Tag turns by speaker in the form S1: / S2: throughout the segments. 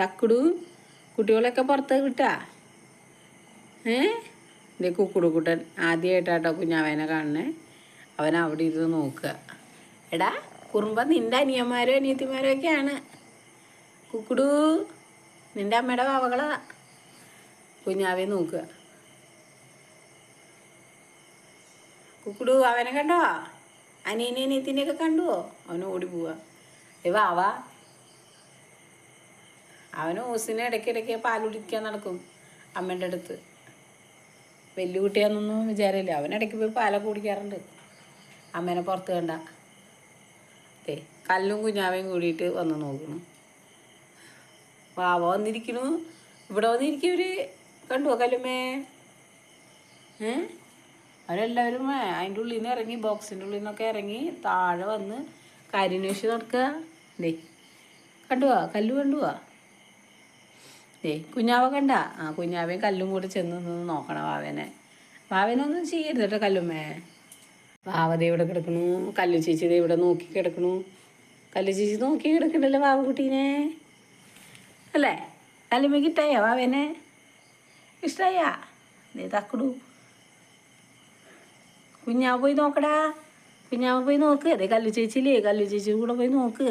S1: തക്കുടു കുട്ടികളൊക്കെ പുറത്ത് കിട്ടാ ഏ? ഇതേ കുക്കുടു കുട്ടൻ ആദ്യമായിട്ടാട്ടോ കുഞ്ഞാവേനെ കാണണേ അവൻ അവിടെ ഇരുന്ന് നോക്കുക. എടാ കുറുമ്പ നിന്റെ അനിയന്മാരോ അനിയത്തിമാരോ ഒക്കെയാണ്. കുക്കുടു നിന്റെ അമ്മയുടെ വാവകളാ. കുഞ്ഞാവെ നോക്കുക. കുക്കുടു അവനെ കണ്ടോ? അനിയനെ അനിയത്തിനെയൊക്കെ കണ്ടുവോ? അവൻ ഓടി പോവാ. ഏ വാവാ അവന് ഓസിനെ ഇടയ്ക്കിടയ്ക്ക് പാൽ കുടിക്കാൻ നടക്കും അമ്മേന്റെ അടുത്ത്. വലിയ കുട്ടിയാണെന്നൊന്നും വിചാരമില്ല. അവൻ ഇടയ്ക്ക് പോയി പാലൊക്കെ കുടിക്കാറുണ്ട്. അമ്മേനെ പുറത്ത് കണ്ട. ദേ കല്ലും കുഞ്ഞാവയും കൂടിയിട്ട് വന്ന് നോക്കുന്നു. വാവ വന്നിരിക്കണു ഇവിടെ വന്നിരിക്കവർ കണ്ടുവോ കല്ലുമേ അവരെല്ലാവരും അതിന്റെ ഉള്ളിൽ നിന്ന് ഇറങ്ങി ബോക്സിന്റെ ഉള്ളിൽ നിന്നൊക്കെ ഇറങ്ങി താഴെ വന്ന് കാര്യന്വേഷിച്ച് നടക്കുക. ദേ കണ്ടുവാ? കല്ല് കണ്ടുവാ? ദേ കുഞ്ഞാവ കണ്ട? ആ കുഞ്ഞാവയും കല്ലും കൂടെ ചെന്ന് നിന്ന് നോക്കണം വാവേനെ. വാവേനൊന്നും ചെയ്യരുത് കേട്ടോ കല്ലുമ്മേ. വാവത ഇവിടെ കിടക്കണു. കല്ലു ചേച്ചി ഇവിടെ നോക്കി കിടക്കണു. കല്ലു ചേച്ചി നോക്കി കിടക്കണ്ടല്ലോ വാവ കുട്ടീനെ അല്ലേ? കല്ലുമ്മയ്ക്ക് ഇഷ്ടമായോ വാവേനെ? ഇഷ്ടായാ? ദേ തക്കടു. കുഞ്ഞാവ് പോയി നോക്കടാ. കുഞ്ഞാവ് പോയി നോക്ക്. അതെ കല്ലു ചേച്ചിയില്ലേ? കല്ലു ചേച്ചി കൂടെ പോയി നോക്ക്.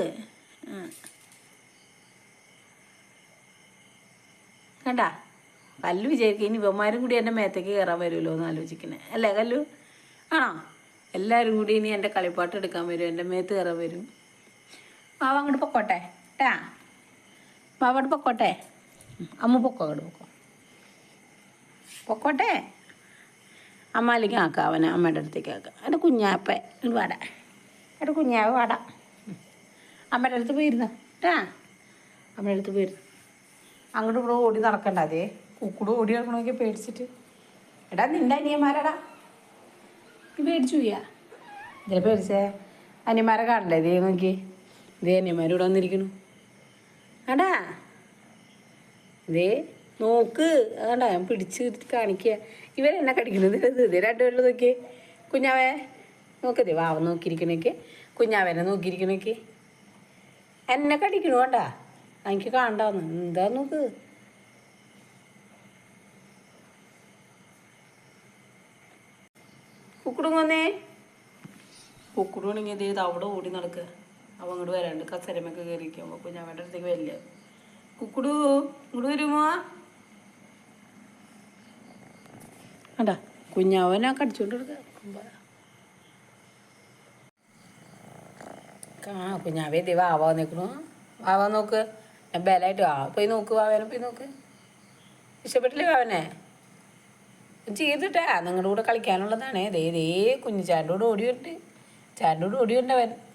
S1: കണ്ടാ? കല്ലു വിചാരിക്കും ഇനി ഇവന്മാരും കൂടി എന്റെ മേത്തേക്ക് കയറാൻ വരുമല്ലോ എന്ന് ആലോചിക്കണേ അല്ലേ കല്ലു? ആണോ? എല്ലാവരും കൂടി ഇനി എന്റെ കളിപ്പാട്ട് എടുക്കാൻ വരും എന്റെ മേത്ത് കയറാൻ വരും. മാവ അങ്ങോട്ട് പൊക്കോട്ടെ ട്ടാ? മാവ അങ്ങോട്ട് പൊക്കോട്ടെ? അമ്മ പൊക്കോ അങ്ങോട്ട് പൊക്കോ. പൊക്കോട്ടെ? അമ്മാലേക്ക് ആക്കാം അവനെ അമ്മയുടെ അടുത്തേക്ക് ആക്കാം. എന്റെ കുഞ്ഞാപ്പ ഇത് വാട. എന്റെ കുഞ്ഞാവ് വാട. അമ്മയുടെ അടുത്ത് പോയിരുന്നു? ട്ടാ? അമ്മയുടെ അടുത്ത് പോയിരുന്നു? അങ്ങോട്ട് ഇവിടെ ഓടി നടക്കണ്ട അതേ കുക്കുട് ഓടി നടക്കണമെങ്കിൽ പേടിച്ചിട്ട്. എടാ നിന്റെ അനിയന്മാരടാ. നീ പേടിച്ചു പോയാ ഇതിലെ പേടിച്ചേ? അനിയന്മാരെ കാണണ്ടേ ഇതേ നോക്കി ഇതേ അനിയന്മാർ ഇവിടെ വന്നിരിക്കണു അടാ ഇതേ നോക്ക്. അതാണ്ടാ ഞാൻ പിടിച്ച് കാണിക്കുക ഇവരെന്നെ കടിക്കുന്നത്? ഇതേ ഇത് രണ്ടുപേരും നോക്കിയേ. കുഞ്ഞാവേ നോക്കതേ വാവ നോക്കിയിരിക്കണേക്ക് കുഞ്ഞാവേനെ നോക്കിയിരിക്കണേക്ക് എന്നെ കടിക്കണു വേണ്ടാ എനിക്ക് കാണണ്ടാന്ന്. എന്താ നോക്ക് കുക്കുടും വന്നേ. കുക്കുടുവാണെങ്കിൽ ഇതേ അവിടെ ഓടി നടക്കുക അവ അങ്ങോട്ട് വരാണ്ട് കസരമൊക്കെ കയറിയിരിക്കുമ്പോൾ കുഞ്ഞാവേന്റെ അടുത്തേക്ക് വരില്ല. കുക്കുടു ഇങ്ങോട്ട് വരുമോ കണ്ടാ കുഞ്ഞാവനാ കടിച്ചോണ്ട് കൊടുക്കുക ആ കുഞ്ഞാവേ ദൈവം ആവാ നിൽക്കണു ആവാ നോക്ക്. ബലായിട്ട് ആ പോയി നോക്ക് വാവേനെ പോയി നോക്ക്. ഇഷ്ടപ്പെട്ടില്ലേ വാവനെ? ചെയ്തിട്ടാ. നിങ്ങളുടെ കൂടെ കളിക്കാനുള്ളതാണേ. ദേ ദേ കുഞ്ഞു ചാന്റെ കൂടെ ഓടി വരുന്നുണ്ട് ചാന്റെ കൂടെ ഓടി വരുന്നുണ്ട്